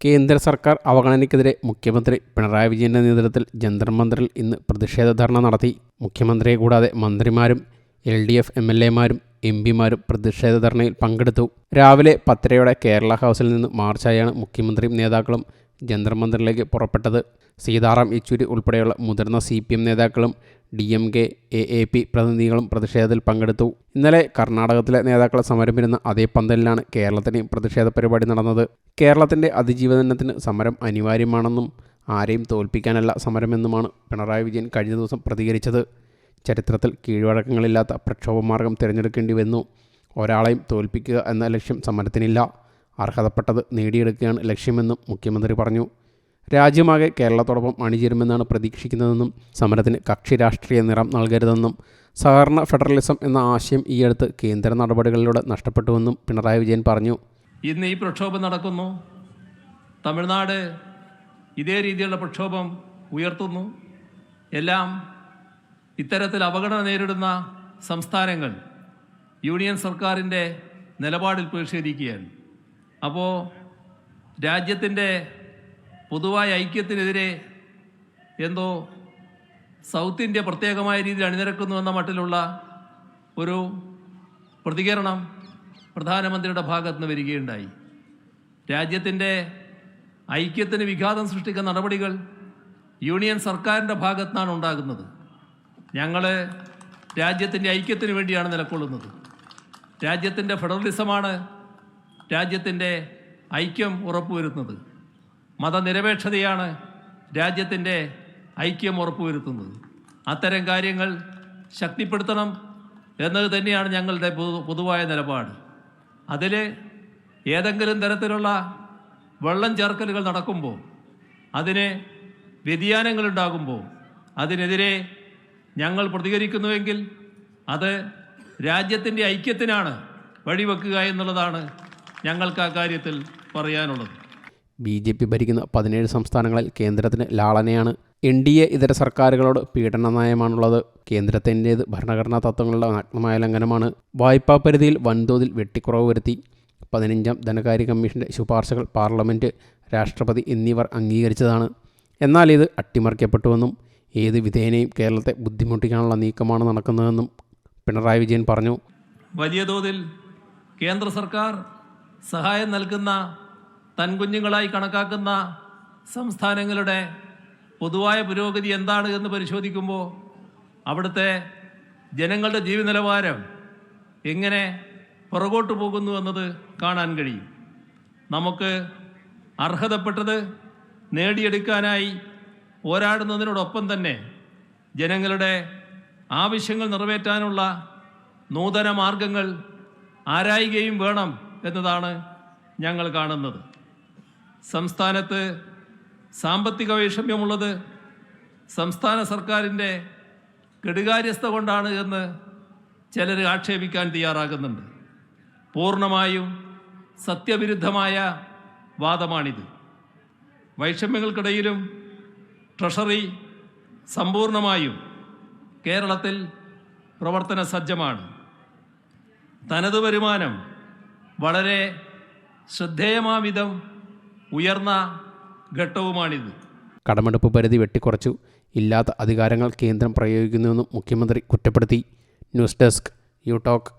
കേന്ദ്ര സർക്കാർ അവഗണനയ്ക്കെതിരെ മുഖ്യമന്ത്രി പിണറായി വിജയന്റെ നേതൃത്വത്തിൽ ജന്തർ മന്ദിറിൽ ഇന്ന് പ്രതിഷേധ ധർണ നടത്തി. മുഖ്യമന്ത്രിയെ കൂടാതെ മന്ത്രിമാരും L D F M L എമാരും എം പിമാരും പ്രതിഷേധ ധർണയിൽ പങ്കെടുത്തു. രാവിലെ പത്തരയോടെ കേരള ഹൗസിൽ നിന്ന് മാർച്ചായാണ് മുഖ്യമന്ത്രിയും നേതാക്കളും ജന്തർ മന്ദിറിലേക്ക് പുറപ്പെട്ടത്. സീതാറാം യെച്ചൂരി ഉൾപ്പെടെയുള്ള മുതിർന്ന സി പി എം നേതാക്കളും D M K A A P പ്രതിനിധികളും പ്രതിഷേധത്തിൽ പങ്കെടുത്തു. ഇന്നലെ കർണാടകത്തിലെ നേതാക്കൾ സമരമിരുന്ന അതേ പന്തലിലാണ് കേരളത്തിന് പ്രതിഷേധ പരിപാടി നടന്നത്. കേരളത്തിന്റെ അതിജീവനത്തിന് സമരം അനിവാര്യമാണെന്നും ആരെയും തോൽപ്പിക്കാനല്ല സമരമെന്നുമാണ് പിണറായി വിജയൻ കഴിഞ്ഞ ദിവസം പ്രതികരിച്ചത്. ചരിത്രത്തിൽ കീഴ്വഴക്കങ്ങളില്ലാത്ത പ്രക്ഷോഭമാർഗം തിരഞ്ഞെടുക്കേണ്ടി വന്നു. ഒരാളെയും തോൽപ്പിക്കുക എന്ന ലക്ഷ്യം സമരത്തിനില്ല. അർഹതപ്പെട്ടത് നേടിയെടുക്കുകയാണ് ലക്ഷ്യമെന്നും മുഖ്യമന്ത്രി പറഞ്ഞു. രാജ്യമാകെ കേരളത്തോടൊപ്പം അണിചേരുമെന്നാണ് പ്രതീക്ഷിക്കുന്നതെന്നും സമരത്തിന് കക്ഷി രാഷ്ട്രീയ നിറം നൽകരുതെന്നും സഹകരണ ഫെഡറലിസം എന്ന ആശയം ഈയടുത്ത് കേന്ദ്ര നടപടികളിലൂടെ നഷ്ടപ്പെട്ടുവെന്നും പിണറായി വിജയൻ പറഞ്ഞു. ഇന്ന് ഈ പ്രക്ഷോഭം നടക്കുന്നു. തമിഴ്നാട് ഇതേ രീതിയിലുള്ള പ്രക്ഷോഭം ഉയർത്തുന്നു. എല്ലാം ഇത്തരത്തിൽ അപകടം നേരിടുന്ന സംസ്ഥാനങ്ങൾ യൂണിയൻ സർക്കാരിന്റെ നിലപാടിൽ പ്രതിഷേധിക്കുകയാണ്. അപ്പോൾ രാജ്യത്തിന്റെ പൊതുവായ ഐക്യത്തിനെതിരെ എന്തോ സൗത്ത് ഇന്ത്യ പ്രത്യേകമായ രീതിയിൽ അണിനിരക്കുന്നു എന്ന മട്ടിലുള്ള ഒരു പ്രതികരണം പ്രധാനമന്ത്രിയുടെ ഭാഗത്ത് നിന്ന് വരികയുണ്ടായി. രാജ്യത്തിന്റെ ഐക്യത്തിന് വിഘാതം സൃഷ്ടിക്കുന്ന നടപടികൾ യൂണിയൻ സർക്കാരിന്റെ ഭാഗത്താണ് ഉണ്ടാകുന്നത്. ഞങ്ങൾ രാജ്യത്തിന്റെ ഐക്യത്തിന് വേണ്ടിയാണ് നിലകൊള്ളുന്നത്. രാജ്യത്തിന്റെ ഫെഡറലിസമാണ് രാജ്യത്തിന്റെ ഐക്യം ഉറപ്പുവരുത്തുന്നത്. മതനിരപേക്ഷതയാണ് രാജ്യത്തിന്റെ ഐക്യം ഉറപ്പുവരുത്തുന്നത്. അത്തരം കാര്യങ്ങൾ ശക്തിപ്പെടുത്തണം എന്നത് തന്നെയാണ് ഞങ്ങളുടെ പൊതുവായ നിലപാട്. അതിൽ ഏതെങ്കിലും തരത്തിലുള്ള വെള്ളം ചേർക്കലുകൾ നടക്കുമ്പോൾ അതിന് വ്യതിയാനങ്ങളുണ്ടാകുമ്പോൾ അതിനെതിരെ ഞങ്ങൾ പ്രതികരിക്കുന്നുവെങ്കിൽ അത് രാജ്യത്തിന്റെ ഐക്യത്തിനാണ് വഴിവെക്കുക എന്നുള്ളതാണ് ഞങ്ങൾക്ക് ആ കാര്യത്തിൽ പറയാനുള്ളത്. ബി ജെ പി ഭരിക്കുന്ന പതിനേഴ് സംസ്ഥാനങ്ങളിൽ കേന്ദ്രത്തിന് ലാളനയാണ്. എൻ ഡി എ ഇതര സർക്കാരുകളോട് പീഡന നയമാണുള്ളത് കേന്ദ്രത്തിന്റേത് ഭരണഘടനാ തത്വങ്ങളുടെ നഗ്നമായ ലംഘനമാണ്. വായ്പാ പരിധിയിൽ വൻതോതിൽ വെട്ടിക്കുറവ് വരുത്തി. പതിനഞ്ചാം ധനകാര്യ കമ്മീഷന്റെ ശുപാർശകൾ പാർലമെന്റ് രാഷ്ട്രപതി എന്നിവർ അംഗീകരിച്ചതാണ്. എന്നാൽ ഇത് അട്ടിമറിക്കപ്പെട്ടുവെന്നും ഏത് വിധേനയും കേരളത്തെ ബുദ്ധിമുട്ടിക്കാനുള്ള നീക്കമാണ് നടക്കുന്നതെന്നും പിണറായി വിജയൻ പറഞ്ഞു. വലിയ തോതിൽ കേന്ദ്ര സർക്കാർ സഹായം നൽകുന്ന തൻകുഞ്ഞുങ്ങളായി കണക്കാക്കുന്ന സംസ്ഥാനങ്ങളുടെ പൊതുവായ പുരോഗതി എന്താണ് എന്ന് പരിശോധിക്കുമ്പോൾ അവിടുത്തെ ജനങ്ങളുടെ ജീവിത നിലവാരം എങ്ങനെ പുറകോട്ട് പോകുന്നു എന്നത് കാണാൻ കഴിയും. നമുക്ക് അർഹതപ്പെട്ടത് നേടിയെടുക്കാനായി പോരാടുന്നതിനോടൊപ്പം തന്നെ ജനങ്ങളുടെ ആവശ്യങ്ങൾ നിറവേറ്റാനുള്ള നൂതന മാർഗങ്ങൾ ആരായുകയും വേണം എന്നതാണ് ഞങ്ങൾ കാണുന്നത്. സംസ്ഥാനത്ത് സാമ്പത്തിക വൈഷമ്യമുള്ളത് സംസ്ഥാന സർക്കാരിന്റെ കെടുകാര്യസ്ഥ കൊണ്ടാണ് എന്ന് ചിലർ ആക്ഷേപിക്കാൻ തയ്യാറാകുന്നുണ്ട്. പൂർണമായും സത്യവിരുദ്ധമായ വാദമാണിത്. വൈഷമ്യങ്ങൾക്കിടയിലും ട്രഷറി സമ്പൂർണമായും കേരളത്തിൽ പ്രവർത്തന സജ്ജമാണ് തനത് വരുമാനം വളരെ ശ്രദ്ധേയമാവിധം ഉയർന്ന ഘട്ടവുമാണിത്. കടമെടുപ്പ് പരിധി വെട്ടിക്കുറച്ചു. ഇല്ലാത്ത അധികാരങ്ങൾ കേന്ദ്രം പ്രയോഗിക്കുന്നുവെന്നും മുഖ്യമന്ത്രി കുറ്റപ്പെടുത്തി. News desk you talk